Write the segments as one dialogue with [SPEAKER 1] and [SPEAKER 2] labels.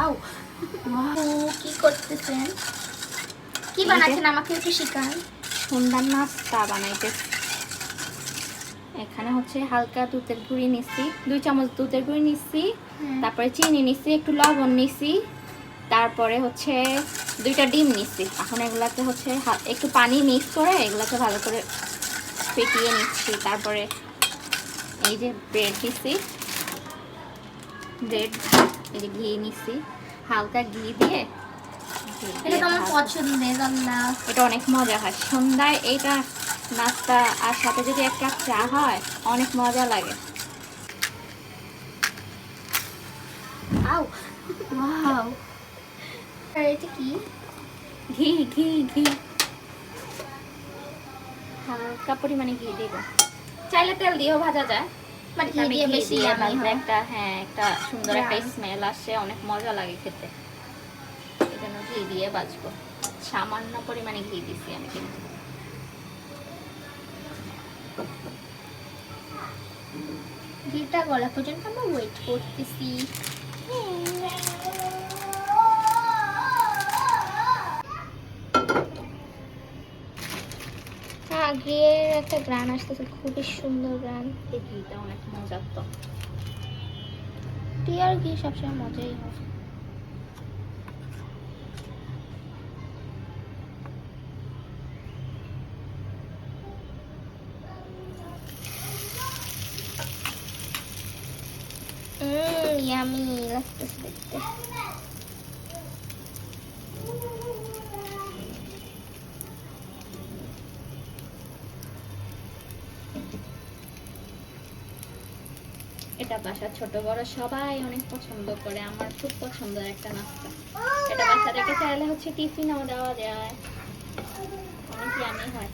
[SPEAKER 1] আও। কি করতেছেন? কি বানাচ্ছেন? আমাকে একটু শিখান।
[SPEAKER 2] সন্ধ্যার নাস্তা বানাইতেছি এখানে হচ্ছে হালকা দুধের গুঁড়ি নিচ্ছি দুই চামচ দুধের গুঁড়ি নিচ্ছি তারপরে চিনি নিচ্ছি একটু লবণ নিচ্ছি তারপরে হচ্ছে দুইটা ডিম নিচ্ছি এখন এগুলাতে হচ্ছে একটু পানি মিক্স করে এগুলাকে ভালো করে ফেটিয়ে নিচ্ছি। তারপরে এই যে ব্রেড দিচ্ছি ব্রেড এই যে ঘি নিচ্ছি হালকা ঘি দিয়ে
[SPEAKER 1] এটা তো আমার। পছন্দের আল্লাহ।
[SPEAKER 2] এটা অনেক মজা হয়। সন্ধ্যায় এইটা নাস্তা আর সাথে যদি এক কাপ চা হয় অনেক মজা লাগে।
[SPEAKER 1] আও ওয়াও। আর এটা কি?
[SPEAKER 2] ঘি ঘি ঘি। হালকা পরিমাণে ঘি দেবো। চাইলে তেল দিয়েও ভাজা যায়।
[SPEAKER 1] বাট ঘি দিয়ে বেশি
[SPEAKER 2] দিয়ে একটা হ্যাঁ একটা সুন্দর একটা স্মেল আসে অনেক মজা লাগে খেতে। এখানে ঘি দিয়ে বাজবো। সামান্য পরিমাণে ঘি দিছি আমি কিন্তু।
[SPEAKER 1] ঘিটা গলা পর্যন্ত আমরা ওয়েট করতেছি। ঘিয়ের একটা গ্রান আসতেছে খুবই সুন্দর গ্রান
[SPEAKER 2] এই ঘিটা অনেক মজার তো।
[SPEAKER 1] টি আর ঘি সবসময় মজাই হয়। Mmm, yummy লাগতেছে দেখতে।
[SPEAKER 2] এটা বাসার ছোট বড় সবাই অনেক পছন্দ করে আমার খুব পছন্দের একটা নাস্তা। এটা বাচ্চাদেরকে চাইলে হচ্ছে টিফিনও দেওয়া যায়। অনেক ইয়ামি হয়।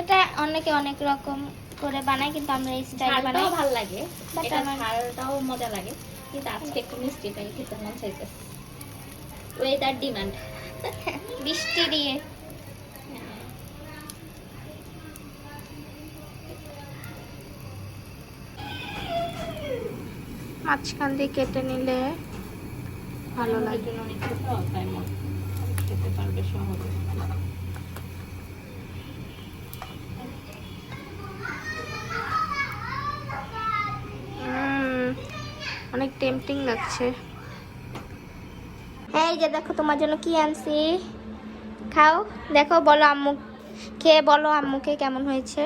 [SPEAKER 1] এটা অনেকে অনেক রকম করে বানায় কিন্তু আমরা এই স্টাইলে বানাই।
[SPEAKER 2] ভালো লাগে এটা ঝালটাও মজা লাগে কিন্তু আজকে একটু মিষ্টিটাই খেতে মন চাইছে ওয়েদার ডিমান্ড
[SPEAKER 1] বৃষ্টি দিয়ে। মাঝখান দিয়ে কেটে নিলে ভালো লাগে।
[SPEAKER 2] খেতে পারবে সহজে।
[SPEAKER 1] অনেক টেম্পটিং লাগছে। এই যে দেখো তোমার জন্য কি আনছি? খাও দেখো বলো আম্মু খেয়ে বলো আম্মুকে কেমন হয়েছে।